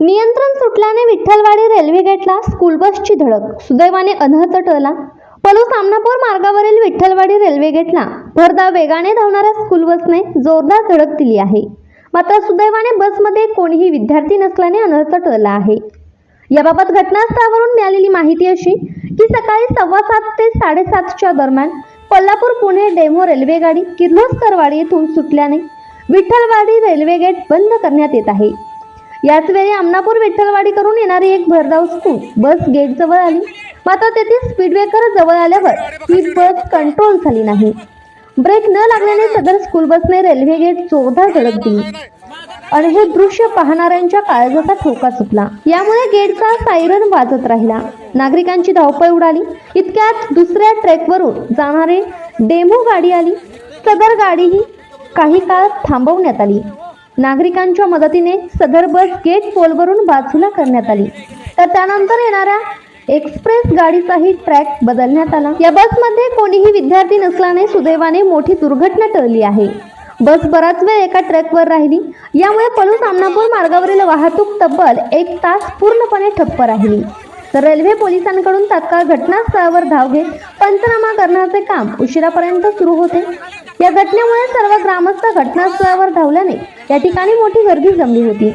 नियंत्रण सुटल्याने विठ्ठलवाडी रेल्वे गेटला स्कूल बसची धडक. सुदैवाने अनहत टळला. पलू सामनापूर मार्गावरील विठ्ठलवाडी रेल्वे गेटला भरदा वेगाने धावणाऱ्या स्कूल बसने जोरदार धडक दिली आहे. मात्र सुदैवाने बसमध्ये कोणीही विद्यार्थी नसल्याने अनर्थ टळला आहे. याबाबत घटनास्थळावरून मिळालेली माहिती अशी की सकाळी सव्वा सात ते साडेसातच्या दरम्यान कोल्हापूर पुणे डेमो रेल्वे गाडी किर्लोस्करवाडी येथून सुटल्याने विठ्ठलवाडी रेल्वे गेट बंद करण्यात येत आहे. याच वेळी आमनापूर विठ्ठलवाडी करून येणारी एक भरधाव स्कूल बस गेट जवळ आली. मात्र तेथील स्पीडब्रेकर जवळ आल्यावर ही बस कंट्रोल झाली नाही. ब्रेक न लागल्याने सदर स्कूल बसने रेल्वे गेट जोरदार धडक दिली. आणि हे दृश्य पाहणाऱ्यांच्या काळजाचा ठोका सुटला. यामुळे गेटचा सायरन वाजत राहिला. नागरिकांची धावपळ उडाली. इतक्यात दुसऱ्या ट्रॅकवरून जाणारे डेमो गाडी आली. सदर गाडीही काही काळ थांबवण्यात आली. नागरिकांच्या मदतीने सदर बस गेट पोलवरून बाजूला करण्यात आली. तर त्यानंतर येणाऱ्या एक्सप्रेस गाडीचाही ट्रॅक बदलण्यात आला. या बसमध्ये कोणीही विद्यार्थी नसल्याने सुदैवाने मोठी दुर्घटना टळली आहे. बस बराच वेळ एका ट्रॅकवर राहिली. यामुळे पलू सामनापूर मार्गावरील वाहतूक तब्बल एक तास पूर्णपणे ठप्प राहिली. तर रेल्वे पोलिसांकडून तात्काळ घटनास्थळावर धाव घेत पंचनामा करण्याचे काम उशिरापर्यंत सुरू होते. या घटनेमुळे सर्व ग्रामस्थ घटनास्थळावर धावल्याने या ठिकाणी मोठी गर्दी जमली होती.